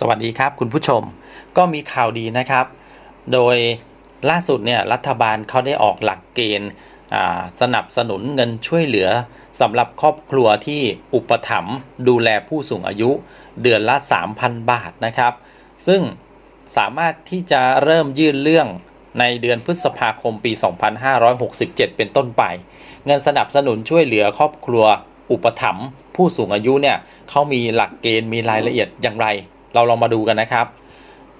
สวัสดีครับคุณผู้ชมก็มีข่าวดีนะครับ โดยล่าสุดเนี่ยรัฐบาลเขาได้ออกหลักเกณฑ์สนับสนุนเงินช่วยเหลือสำหรับครอบครัวที่อุปถัมภ์ดูแลผู้สูงอายุเดือนละ 3,000 บาทนะครับ ซึ่งสามารถที่จะเริ่มยื่นเรื่องในเดือนพฤษภาคมปี 2567 เป็นต้นไป เงินสนับสนุนช่วยเหลือครอบครัวอุปถัมภ์ผู้สูงอายุเนี่ยเขามีหลักเกณฑ์มีรายละเอียดอย่างไร เราลองมาดูกันนะครับ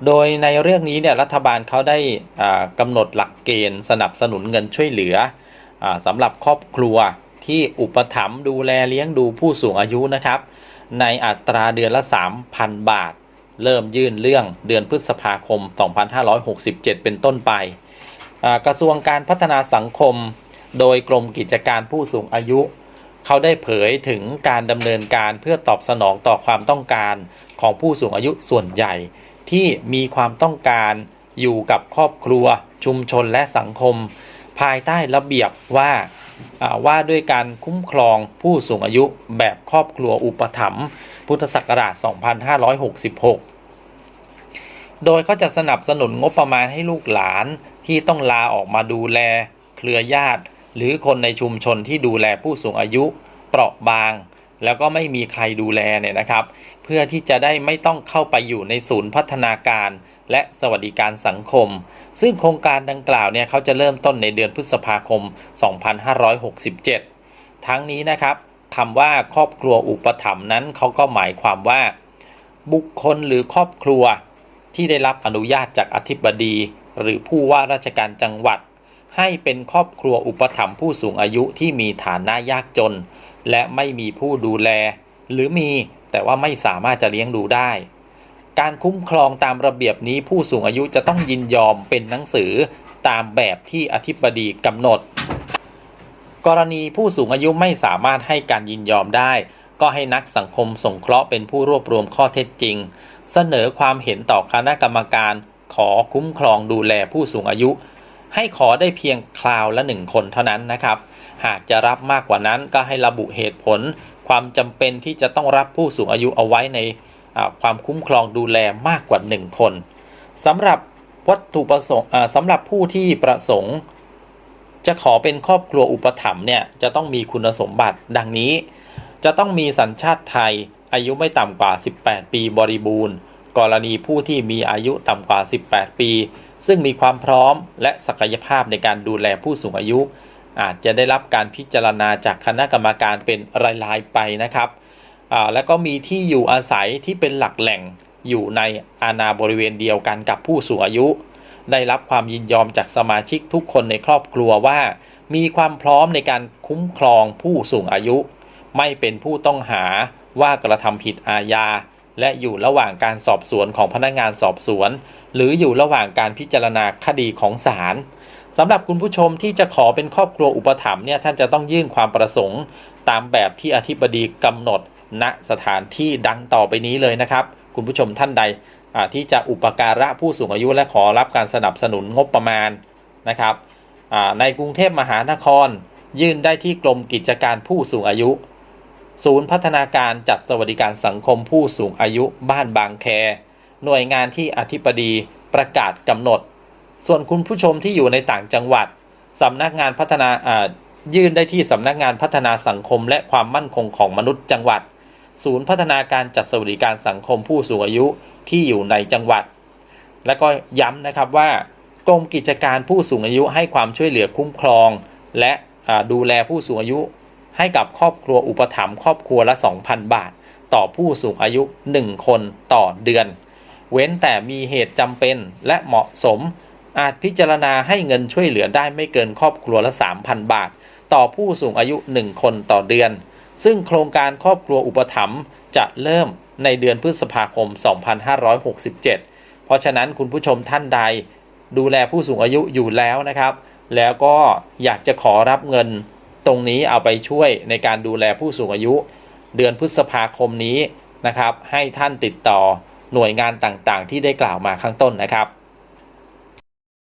โดยในเรื่องนี้เนี่ยรัฐบาลเขาได้กำหนดหลักเกณฑ์ สนับสนุนเงินช่วยเหลืออสำหรับครอบครัวที่อุปถัมภ์ดูแลเลี้ยงดูผู้สูงอายุนะครับ ในอัตราเดือนละ 3,000 บาท เริ่มยื่นเรื่องเดือนพฤษภาคม 2567 เป็นต้นไปกระทรวงการพัฒนาสังคม โดยกรมกิจการผู้สูงอายุ เขาได้เผยถึงการดำเนินการเพื่อตอบสนองต่อความต้องการของผู้สูงอายุส่วนใหญ่ ที่มีความต้องการอยู่กับครอบครัว ชุมชนและสังคม ภายใต้ระเบียบว่าว่าด้วยการคุ้มครองผู้สูงอายุแบบครอบครัวอุปถัมภ์พุทธศักราช 2566 โดยเขาจะสนับสนุนงบประมาณให้ลูกหลานที่ต้องลาออกมาดูแล เครือญาติ หรือคนในชุมชนที่ดูแลผู้สูงอายุเปราะบาง แล้วก็ไม่มีใครดูแลเนี่ยนะครับ เพื่อที่จะได้ไม่ต้องเข้าไปอยู่ในศูนย์พัฒนาการ และสวัสดิการสังคม ซึ่งโครงการดังกล่าวเนี่ยเขาจะเริ่มต้นในเดือนพฤษภาคม 2567 ทั้งนี้นะครับคำว่าครอบครัวอุปถัมภ์นั้นเขาก็หมายความว่า บุคคลหรือครอบครัวที่ได้รับอนุญาตจากอธิบดี หรือผู้ว่าราชการจังหวัด ให้เป็นครอบครัวอุปถัมภ์ผู้สูงอายุที่มีฐานะยากจน และไม่มีผู้ดูแล หรือมีแต่ว่าไม่สามารถจะเลี้ยงดูได้ การคุ้มครองตามระเบียบนี้ผู้สูงอายุจะต้องยินยอมเป็นหนังสือตามแบบที่อธิบดีกำหนด กรณีผู้สูงอายุไม่สามารถให้การยินยอมได้ ก็ให้นักสังคมสงเคราะห์เป็นผู้รวบรวมข้อเท็จจริง เสนอความเห็นต่อคณะกรรมการขอคุ้มครองดูแลผู้สูงอายุ ให้ขอได้เพียงคราวละหนึ่งคนเท่านั้นนะครับ หากจะรับมากกว่านั้นก็ให้ระบุเหตุผล ความจำเป็นที่จะต้องรับผู้สูงอายุเอาไว้ในความคุ้มครองดูแลมากกว่า 1 คนสำหรับวัตถุประสงค์สำหรับผู้ที่ประสงค์ จะขอเป็นครอบครัวอุปถัมภ์เนี่ยจะต้องมีคุณสมบัติดังนี้ จะต้องมีสัญชาติไทย อายุไม่ต่ำกว่า 18 ปีบริบูรณ์ กรณีผู้ที่มีอายุต่ำกว่า 18 ปี ซึ่งมีความพร้อมและศักยภาพในการดูแลผู้สูงอายุ อาจจะได้รับการพิจารณาจากคณะกรรมการเป็นรายๆไปนะครับแล้วก็มีที่อยู่อาศัยที่เป็นหลักแหล่งอยู่ในอาณาบริเวณเดียวกันกับผู้สูงอายุ ได้รับความยินยอมจากสมาชิกทุกคนในครอบครัวว่า มีความพร้อมในการคุ้มครองผู้สูงอายุ ไม่เป็นผู้ต้องหาว่ากระทำผิดอาญา และอยู่ระหว่างการสอบสวนของพนักงานสอบสวน หรืออยู่ระหว่างการพิจารณาคดีของศาลสำหรับคุณผู้ชมที่จะขอเป็นครอบครัวอุปถัมภ์เนี่ยท่านจะต้องยื่นความประสงค์ ตามแบบที่อธิบดีกำหนดณสถานที่ดังต่อไปนี้เลยนะครับ คุณผู้ชมท่านใดที่จะอุปการะผู้สูงอายุและขอรับการสนับสนุนงบประมาณนะครับในกรุงเทพมหานคร ยื่นได้ที่กรมกิจการผู้สูงอายุ ศูนย์พัฒนาการจัดสวัสดิการสังคมผู้สูงอายุบ้านบางแค หน่วยงานที่อธิบดีประกาศกำหนด ส่วนคุณผู้ชมที่อยู่ในต่างจังหวัดสำนักงานพัฒนาอ่ายื่นได้ที่สำนักงานพัฒนาสังคมและความมั่นคงของมนุษย์จังหวัด ศูนย์พัฒนาการจัดสวัสดิการสังคมผู้สูงอายุที่อยู่ในจังหวัด และก็ย้ำนะครับว่ากรมกิจการผู้สูงอายุให้ความช่วยเหลือคุ้มครอง และดูแลผู้สูงอายุ ให้กับครอบครัวอุปถัมภ์ครอบครัวละ 2,000 บาท ต่อผู้สูงอายุ 1 คนต่อเดือน เว้นแต่มีเหตุจำเป็นและเหมาะสม อาจพิจารณาให้เงินช่วยเหลือได้ไม่เกินครอบครัวละ 3,000 บาท ต่อผู้สูงอายุ 1 คนต่อเดือน ซึ่งโครงการครอบครัวอุปถัมภ์จะเริ่มในเดือนพฤษภาคม 2567 เพราะฉะนั้นคุณผู้ชมท่านใด ดูแลผู้สูงอายุอยู่แล้วนะครับ แล้วก็อยากจะขอรับเงิน ตรงนี้เอาไปช่วยในการดูแลผู้สูงอายุ เดือนพฤษภาคมนี้นะครับ ให้ท่านติดต่อหน่วยงานต่างๆ ที่ได้กล่าวมาข้างต้นนะครับ